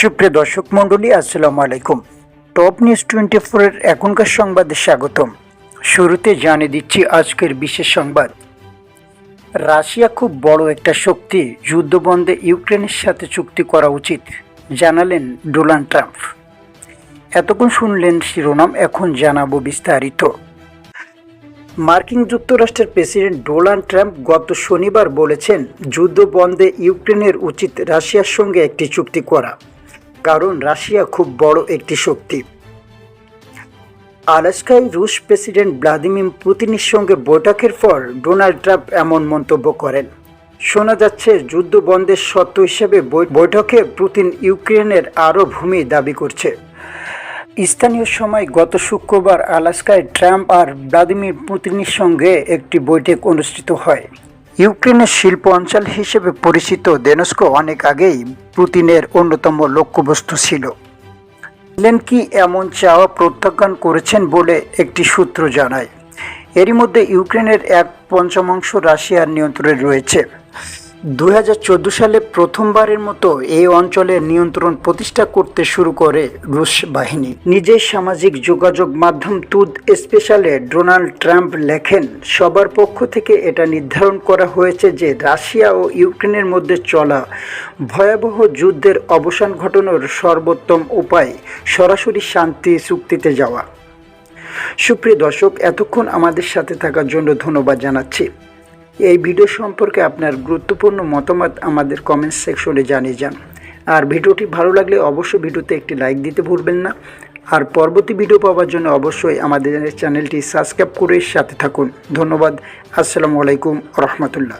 সুপ্রিয় দর্শক মণ্ডলী, আসসালামু আলাইকুম। টপ নিউজ টোয়েন্টি ফোরের এখনকার সংবাদে স্বাগতম। শুরুতে জানিয়ে দিচ্ছি আজকের বিশেষ সংবাদ। রাশিয়া খুব বড় একটা শক্তি যুদ্ধবন্ধে ইউক্রেনের সাথে চুক্তি করা উচিত, জানালেন ডোনাল্ড ট্রাম্প। এতক্ষণ শুনলেন শিরোনাম, এখন জানাব বিস্তারিত। মার্কিন যুক্তরাষ্ট্রের প্রেসিডেন্ট ডোনাল্ড ট্রাম্প গত শনিবার বলেছেন যুদ্ধ বন্ধে ইউক্রেনের উচিত রাশিয়ার সঙ্গে একটি চুক্তি করা। কারণ রাশিয়া খুব বড় একটি শক্তি। আলাস্কায় রুশ প্রেসিডেন্ট ভ্লাদিমির পুতিনের সঙ্গে বৈঠকের পর ডোনাল্ড ট্রাম্প এমন মন্তব্য করেন। শোনা যাচ্ছে যুদ্ধ বন্ধের শর্ত হিসেবে বৈঠকে পুতিন ইউক্রেনের আরও ভূমি দাবি করছে। স্থানীয় সময় গত শুক্রবার আলাস্কায় ট্রাম্প আর ভ্লাদিমির পুতিনের সঙ্গে একটি বৈঠক অনুষ্ঠিত হয়। ইউক্রেনের শিল্প অঞ্চল হিসেবে পরিচিত দেনস্কো অনেক আগেই পুতিনের অন্যতম লক্ষ্যবস্তু ছিল। কি, এমন চাওয়া প্রত্যাখ্যান করেছেন বলে একটি সূত্র জানায়। এরই মধ্যে ইউক্রেনের এক পঞ্চমাংশ রাশিয়ার নিয়ন্ত্রণে রয়েছে। দু হাজার চোদ্দ সালে প্রথমবারের মতো এই অঞ্চলের নিয়ন্ত্রণ প্রতিষ্ঠা করতে শুরু করে রুশ বাহিনী। নিজের সামাজিক যোগাযোগ মাধ্যম তুদ স্পেশালে ডোনাল্ড ট্রাম্প লেখেন, সবার পক্ষ থেকে এটা নির্ধারণ করা হয়েছে যে রাশিয়া ও ইউক্রেনের মধ্যে চলা ভয়াবহ যুদ্ধের অবসান ঘটানোর সর্বোত্তম উপায় সরাসরি শান্তি চুক্তিতে যাওয়া। সুপ্রিয় দর্শক, এতক্ষণ আমাদের সাথে থাকার জন্য ধন্যবাদ জানাচ্ছি। এই ভিডিও সম্পর্কে আপনার গুরুত্বপূর্ণ মতামত আমাদের কমেন্ট সেকশনে জানিয়ে যান। আর ভিডিওটি ভালো লাগলে অবশ্যই ভিডিওতে একটি লাইক দিতে ভুলবেন না। আর পরবর্তী ভিডিও পাওয়ার জন্য অবশ্যই আমাদের চ্যানেলটি সাবস্ক্রাইব করে সাথে থাকুন। ধন্যবাদ। আসসালামু আলাইকুম রহমতুল্লাহ।